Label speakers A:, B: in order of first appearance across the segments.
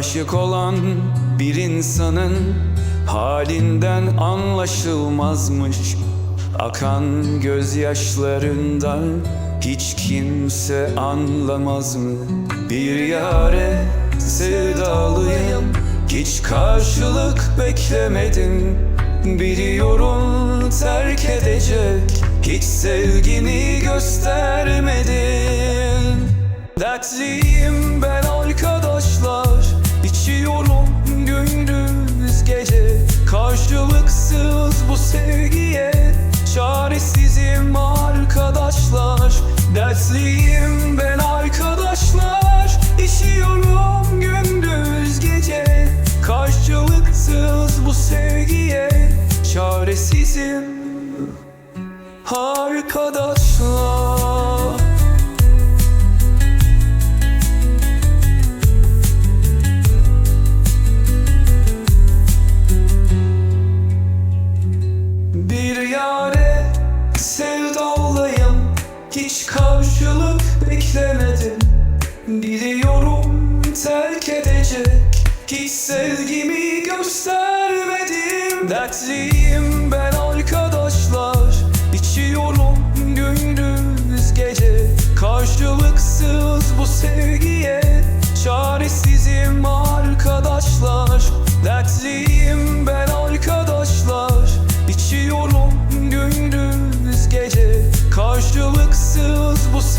A: Aşık olan bir insanın halinden anlaşılmazmış. Akan gözyaşlarından hiç kimse anlamaz mı? Bir yare sevdalıyım Hiç karşılık beklemedim. Biliyorum terk edecek Hiç sevgini göstermedin Dertliyim ben arkadaşlar İçiyorum gündüz gece. Karşılıksız bu sevgiye Çaresizim arkadaşlar. Dertliyim ben arkadaşlar. İçiyorum gündüz gece. Karşılıksız bu sevgiye Çaresizim arkadaşlar Hiç karşılık beklemedim. Biliyorum terk edecek. Hiç sevgimi göstermedim. Dertliyim ben arkadaşlar. İçiyorum gündüz gece. Karşılıksız bu sevgiye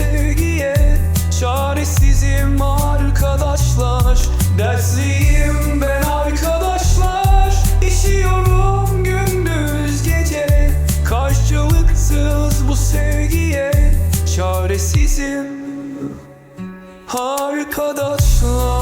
A: sevgiye Çaresizim arkadaşlar. Dertliyim ben arkadaşlar. İçiyorum gündüz gece. Karşılıksız bu sevgiye? Çaresizim arkadaşlar